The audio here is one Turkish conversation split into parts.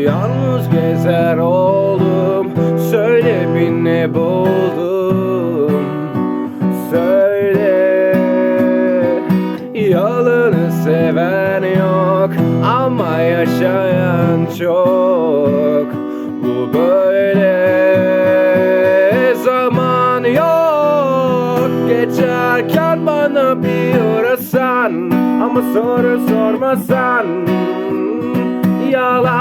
gezer oldum Söyle bir ne buldum Söyle Yalanı seven yok Ama yaşayan çok. Bu böyle Zaman yok. Geçerken bana bir uğrasan Ama soru sormasan Yalan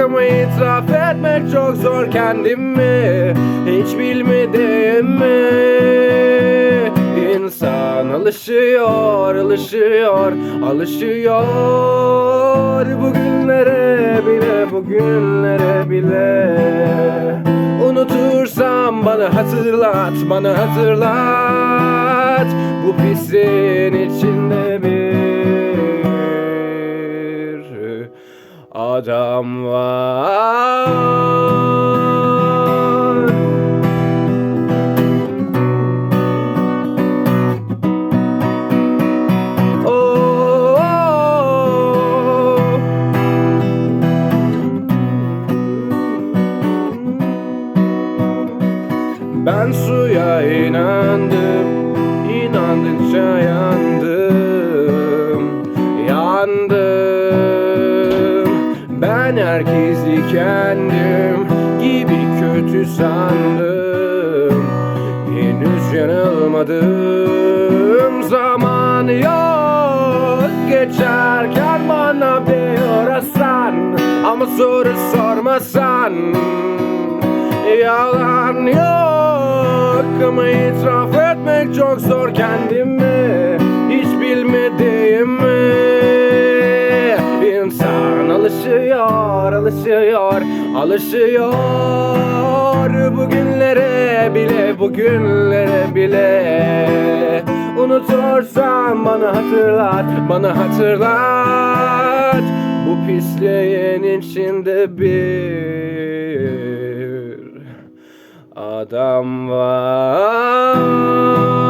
ama itiraf etmek çok zor kendimi Hiç bilmediğimi İnsan alışıyor, alışıyor, alışıyor Bugünlere bile, bugünlere bile. Unutursam bana hatırlat, bana hatırlat. Bu pisliğin içinde bir adam var. Ben suya inandım, inandıkça yandım, Ben herkesi kendim gibi kötü sandım, henüz yanılmadım. Zaman yok, geçerken bana bir uğrasan, ama soru sormasan. Yalan yok ama itiraf etmek çok zor kendimi Hiç bilmediğimi alışıyor, alışıyor, alışıyor Bugünlere bile, bugünlere bile. Unutursan bana hatırlat, bana hatırlat. Bu pisliğin içinde bir adam var